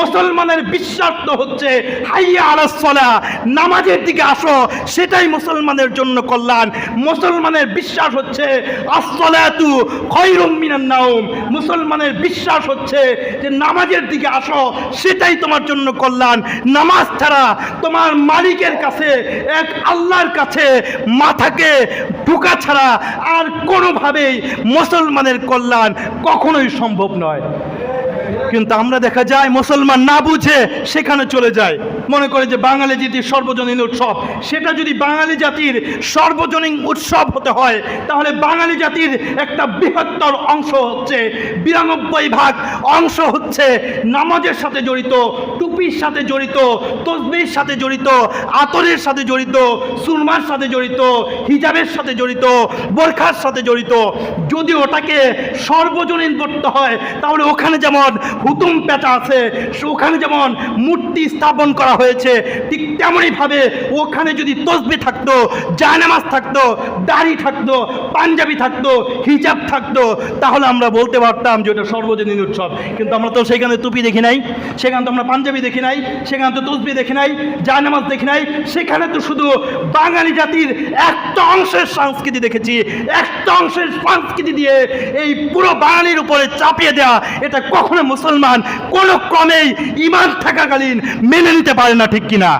মুসলমানের বিশ্বাস তো হচ্ছে, হাইয়া আলাসলা নামাজের দিকে আসো, সেটাই মুসলমানের জন্য কল্যাণ। মুসলমানের বিশ্বাস হচ্ছে আসলাতু খৈরুম মিনান নাউম মুসলমানের বিশ্বাস হচ্ছে যে নামাজের দিকে আসো, সেটাই তোমার জন্য কল্যাণ। নামাজ ছাড়া তোমার মালিকের কাছে, এক আল্লাহর কাছে মাথাকে ঢুকা ছাড়া আর কোনোভাবেই মুসলমানের কল্যাণ কখনোই সম্ভব নয়। কিন্তু আমরা দেখা যায় মুসলমান না বুঝে সেখানে চলে যায়। মনে করে যে বাঙালি জাতির সর্বজনীন উৎসব। সেটা যদি বাঙালি জাতির সর্বজনীন উৎসব হতে হয়, তাহলে বাঙালি জাতির একটা বৃহত্তর অংশ হচ্ছে বিরানব্বই ভাগ অংশ হচ্ছে নামাজের সাথে জড়িত, টুপির সাথে জড়িত, তসবির সাথে জড়িত, আতরের সাথে জড়িত, সুরমার সাথে জড়িত, হিজাবের সাথে জড়িত, বোরখার সাথে জড়িত। যদি ওটাকে সর্বজনীন করতে হয়, তাহলে ওখানে যেমন হুতুম পেঁচা আছে। ওখানে যেমন মূর্তি স্থাপন করা হয়েছে, ঠিক তেমনইভাবে ওখানে যদি তসবি থাকতো, জায়নামাজ থাকতো, দাড়ি থাকতো, পাঞ্জাবি থাকতো, হিজাব থাকতো, তাহলে আমরা বলতে পারতাম যে ওটা সর্বজনীন উৎসব। কিন্তু আমরা তো সেখানে টুপি দেখি নাই, সেখানে তো আমরা পাঞ্জাবি দেখি নাই, সেখানে তো তসবি দেখি নাই, জায়নামাজ দেখি নাই, সেখানে তো শুধু বাঙালি জাতির একটা অংশের সংস্কৃতি দেখেছি, একটা অংশের সংস্কৃতি দিয়ে এই পুরো বাঙালির উপরে চাপিয়ে দেওয়া এটা কখনো মুসলমান কোনো ক্রমেই ইমান থাকাকালীন মেনে নিতে পারে না, ঠিক কিনা?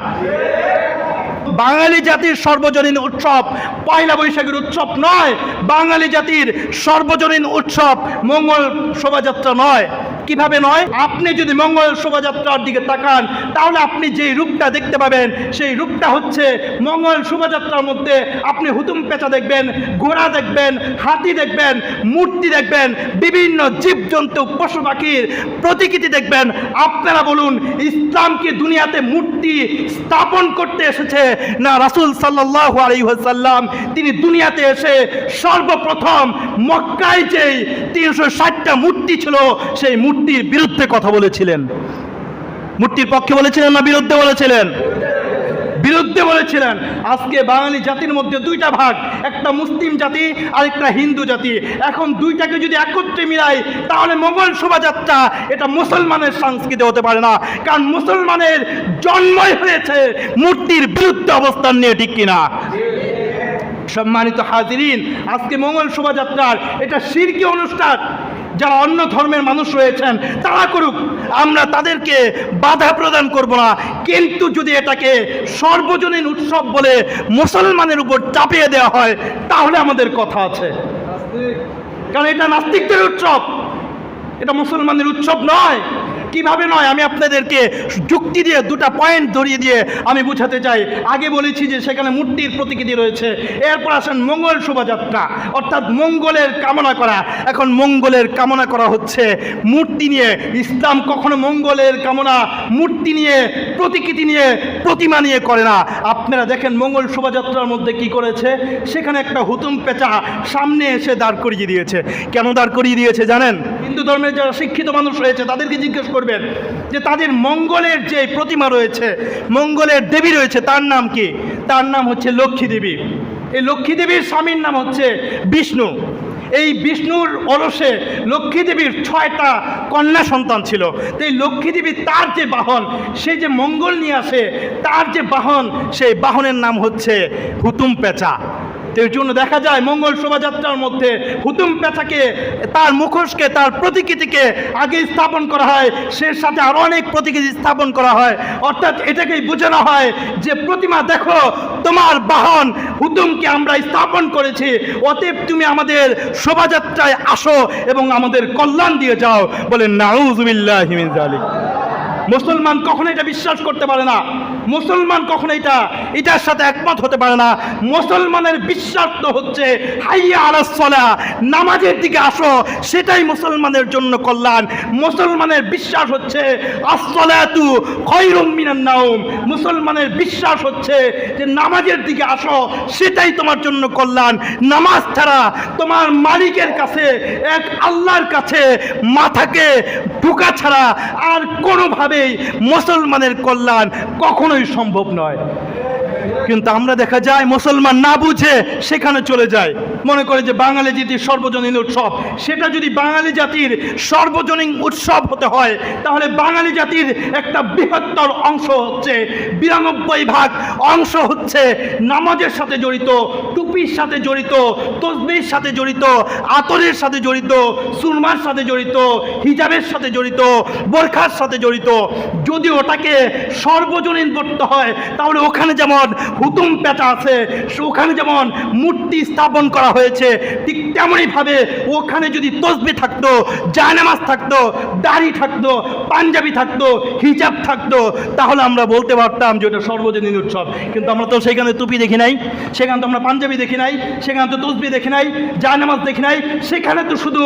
বাঙালি জাতির সর্বজনীন উৎসব পয়লা বৈশাখের উৎসব নয়, বাঙালি জাতির সর্বজনীন উৎসব মঙ্গল শোভাযাত্রা নয়। কীভাবে নয়? আপনি যদি মঙ্গল শোভাযাত্রার দিকে তাকান, তাহলে আপনি যেই রূপটা দেখতে পাবেন, সেই রূপটা হচ্ছে মঙ্গল শোভাযাত্রার মধ্যে আপনি হুতুম পেঁচা দেখবেন, ঘোড়া দেখবেন, হাতি দেখবেন, মূর্তি দেখবেন, বিভিন্ন জীবজন্তু, পশু পাখির প্রতিকৃতি দেখবেন। আপনারা বলুন, ইসলাম কি দুনিয়াতে মূর্তি স্থাপন করতে এসেছে? না, রাসূল সাল্লাল্লাহু আলাইহি ওয়াসাল্লাম, তিনি দুনিয়াতে এসে সর্বপ্রথম মক্কায় যেই তিনশো ষাটটা মূর্তি ছিল, সেই মূর্তির বিরুদ্ধে কথা বলেছিলেন। মূর্তির পক্ষে বলেছিলেন না বিরুদ্ধে বলেছিলেন? বিরুদ্ধে বলেছিলেন। আজকে বাঙালি জাতির মধ্যে দুইটা ভাগ, একটা মুসলিম জাতি আর একটা হিন্দু জাতি। এখন দুইটাকে যদি একত্রে মিলাই, তাহলে মোগল শোভাযাত্রা এটা মুসলমানের সংস্কৃতি হতে পারে না। কারণ মুসলমানের জন্মই হয়েছে মূর্তির বিরুদ্ধে অবস্থান নিয়ে, ঠিক কিনা সম্মানিত হাজিরিন, আজকে মঙ্গল শোভাযাত্রার এটা শিরকি অনুষ্ঠান। যারা অন্য ধর্মের মানুষ রয়েছেন, তারা করুক। আমরা তাদেরকে বাধা প্রদান করব না। কিন্তু যদি এটাকে সর্বজনীন উৎসব বলে মুসলমানের উপর চাপিয়ে দেওয়া হয়, তাহলে আমাদের কথা আছে। কারণ এটা নাস্তিকদের উৎসব। এটা মুসলমানের উৎসব নয়। কীভাবে নয়? আমি আপনাদেরকে যুক্তি দিয়ে দুটা পয়েন্ট ধরিয়ে দিয়ে আমি বুঝাতে চাই। আগে বলেছি যে সেখানে মূর্তির প্রতিকৃতি রয়েছে। এরপর আসেন মঙ্গল শোভাযাত্রা, অর্থাৎ মঙ্গলের কামনা করা। এখন মঙ্গলের কামনা করা হচ্ছে মূর্তি নিয়ে। ইসলাম কখনো মঙ্গলের কামনা, মূর্তি নিয়ে, প্রতিকৃতি নিয়ে, প্রতিমা নিয়ে করে না। আপনারা দেখেন মঙ্গল শোভাযাত্রার মধ্যে কি করেছে? সেখানে একটা হুতুম পেঁচা সামনে এসে দাঁড় করিয়ে দিয়েছে। কেন দাঁড় করিয়ে দিয়েছে জানেন? হিন্দু ধর্মের যারা শিক্ষিত মানুষ রয়েছে, তাদেরকে জিজ্ঞেস করবেন যে তাদের মঙ্গলের যে প্রতিমা রয়েছে, মঙ্গলের দেবী রয়েছে, তার নাম কি? তার নাম হচ্ছে লক্ষ্মী দেবী। এই লক্ষ্মী দেবীর স্বামীর নাম হচ্ছে বিষ্ণু। এই বিষ্ণুর অলসে লক্ষ্মী দেবীর ছয়টা কন্যা সন্তান ছিল। তো এই লক্ষ্মী দেবী তার যে বাহন, সে যে মঙ্গল নিয়ে আসে, তার যে বাহন, সেই বাহনের নাম হচ্ছে হুতুম পেঁচা। এর জন্য দেখা যায় মঙ্গল শোভাযাত্রার মধ্যে হুতুম পেঁচাকে, তার মুখোশকে, তার প্রতিকৃতিকে আগে স্থাপন করা হয়, সে সাথে আরও অনেক প্রতিকৃতি স্থাপন করা হয়। অর্থাৎ এটাকেই বোঝানো হয় যে, প্রতিমা দেখো, তোমার বাহন হুতুমকে আমরা স্থাপন করেছি, অতএব তুমি আমাদের শোভাযাত্রায় আসো এবং আমাদের কল্যাণ দিয়ে যাও। বলে নাউজুবিল্লাহ মুসলমান কখনো এটা বিশ্বাস করতে পারে না। মুসলমান কখনো এটা, এটার সাথে একমত হতে পারে না। মুসলমানের বিশ্বাস তো হচ্ছে, হাইয়া আলাসলা নামাজের দিকে আসো, সেটাই মুসলমানের জন্য কল্যাণ। মুসলমানের বিশ্বাস হচ্ছে আসলাতু খৈরুম মিনান নাউম মুসলমানের বিশ্বাস হচ্ছে যে নামাজের দিকে আসো, সেটাই তোমার জন্য কল্যাণ। নামাজ ছাড়া তোমার মালিকের কাছে, এক আল্লাহর কাছে মাথাকে ঢুকা ছাড়া আর কোনোভাবেই মুসলমানের কল্যাণ কখনোই সম্ভব নয়। কিন্তু আমরা দেখা যায় মুসলমান না বুঝে সেখানে চলে যায়। মনে করে যে বাঙালি জাতির সর্বজনীন উৎসব। সেটা যদি বাঙালি জাতির সর্বজনীন উৎসব হতে হয়, তাহলে বাঙালি জাতির একটা বৃহত্তর অংশ হচ্ছে বিরানব্বই ভাগ অংশ হচ্ছে নামাজের সাথে জড়িত, টুপির সাথে জড়িত, তসবির সাথে জড়িত, আতরের সাথে জড়িত, সুরমার সাথে জড়িত, হিজাবের সাথে জড়িত, বোরখার সাথে জড়িত। যদি ওটাকে সর্বজনীন করতে হয়, তাহলে ওখানে যেমন হুতুম পেঁচা আছে ওখানে যেমন মূর্তি স্থাপন করা হয়েছে, ঠিক তেমনইভাবে ওখানে যদি তসবি থাকতো, জায়নামাজ থাকতো, দাড়ি থাকতো, পাঞ্জাবি থাকতো, হিজাব থাকতো, তাহলে আমরা বলতে পারতাম যে ওটা সর্বজনীন উৎসব। কিন্তু আমরা তো সেখানে টুপি দেখি নাই, সেখানে তো আমরা পাঞ্জাবি দেখি নাই, সেখানে তো তসবি দেখি নাই, জায়নামাজ দেখি নাই, সেখানে তো শুধু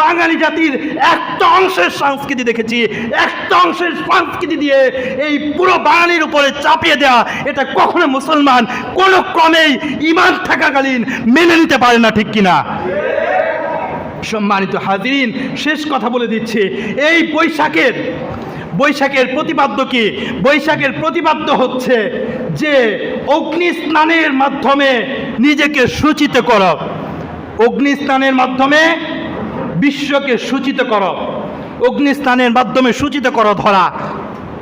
বাঙালি জাতির একটা অংশের সংস্কৃতি দেখেছি, একটা অংশের সংস্কৃতি দিয়ে এই পুরো বাঙালির উপরে চাপিয়ে দেওয়া এটা কখনো মুসলমান কোনো ক্রমেই ইমান থাকাকালীন মেনে নিতে পারে না, ঠিক কিনা? সম্মানিত হাজিরিন, শেষ কথা বলে দিচ্ছি। এই বৈশাখের বৈশাখের প্রতিপাদ্য কি? বৈশাখের প্রতিপাদ্য হচ্ছে যে অগ্নি স্নানের মাধ্যমে নিজেকে সূচিত করো। অগ্নি স্নানের মাধ্যমে বিশ্বকে সূচিত করো। অগ্নি স্নানের মাধ্যমে সূচিত করো ধরা।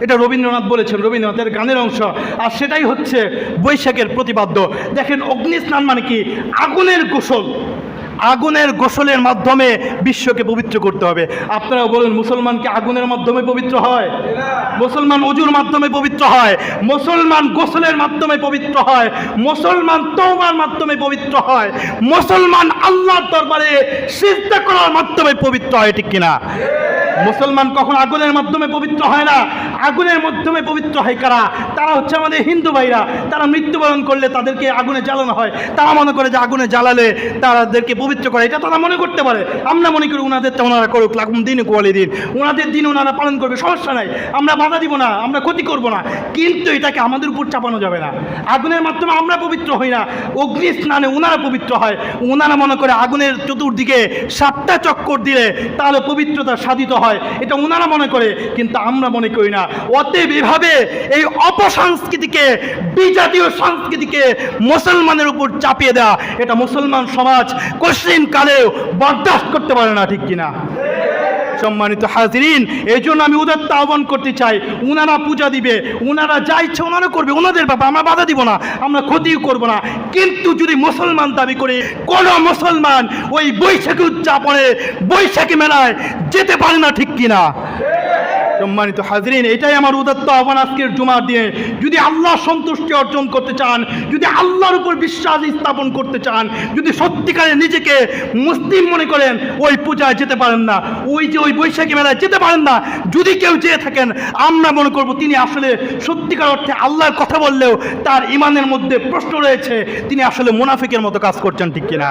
এটা রবীন্দ্রনাথ বলেছেন, রবীন্দ্রনাথের গানের অংশ। আর সেটাই হচ্ছে বৈশাখের প্রতিপাদ্য। দেখেন, অগ্নি স্নান মানে কি? আগুনের গোসল। আগুনের গোসলের মাধ্যমে বিশ্বকে পবিত্র করতে হবে। আপনারা বলুন মুসলমানকে আগুনের মাধ্যমে পবিত্র হয়? মুসলমান অজুর মাধ্যমে পবিত্র হয়। মুসলমান গোসলের মাধ্যমে পবিত্র হয়। মুসলমান তওবার মাধ্যমে পবিত্র হয়। মুসলমান আল্লাহর দরবারে সিজদা করার মাধ্যমে পবিত্র হয়, ঠিক কিনা? মুসলমান কখন আগুনের মাধ্যমে পবিত্র হয় না? আগুনের মাধ্যমে পবিত্র হয় কারা? তারা হচ্ছে আমাদের হিন্দু ভাইরা। তারা মৃত্যুবরণ করলে তাদেরকে আগুনে জ্বালানো হয়। তারা মনে করে যে আগুনে জ্বালালে তাদেরকে পবিত্র করে। এটা তারা মনে করতে পারে। আমরা মনে করি ওনাদের তো ওনারা করুক লাগুন দিন কোয়ালি দিন। ওনাদের দিন ওনারা পালন করবে, সমস্যা নাই। আমরা বাধা দিব না, আমরা ক্ষতি করব না। কিন্তু এটাকে আমাদের উপর চাপানো যাবে না। আগুনের মাধ্যমে আমরা পবিত্র হই না। অগ্নি স্নানে ওনারা পবিত্র হয়। ওনারা মনে করে আগুনের চতুর্দিকে সাতটা চক্কর দিলে তাহলে পবিত্রতা সাধিত হয়। এটা ওনারা মনে করে, কিন্তু আমরা মনে করি না। অতএব এভাবে এই অপসংস্কৃতিকে, বিজাতীয় সংস্কৃতিকে মুসলমানের উপর চাপিয়ে দেওয়া এটা মুসলমান সমাজ কঠিন কালেও বরদাস্ত করতে পারে না, ঠিক কিনা? সম্মানিত হাজিরিন এই জন্য আমি উদাত্ত আহ্বান করতে চাই, উনারা পূজা দিবে, উনারা যা ইচ্ছে ওনারা করবে ওনাদের ব্যাপার আমরা বাধা দিব না, আমরা ক্ষতিও করব না। কিন্তু যদি মুসলমান দাবি করে, কোন মুসলমান ওই বৈশাখী উদযাপনে, বৈশাখী মেলায় যেতে পারে না, ঠিক কিনা? সম্মানিত হাজরিন, এটাই আমার উদাত্ত আহ্বান আজকের জুমার দিনে। যদি আল্লাহ সন্তুষ্টি অর্জন করতে চান, যদি আল্লাহর উপর বিশ্বাস স্থাপন করতে চান, যদি সত্যিকারে নিজেকে মুসলিম মনে করেন, ওই পূজায় যেতে পারেন না। ওই যে ওই বৈশাখী মেলায় যেতে পারেন না। যদি কেউ যেয়ে থাকেন, আমরা মনে করব তিনি আসলে সত্যিকার অর্থে আল্লাহর কথা বললেও তার ইমানের মধ্যে প্রশ্ন রয়েছে, তিনি আসলে মুনাফিকের মতো কাজ করছেন ঠিক কিনা।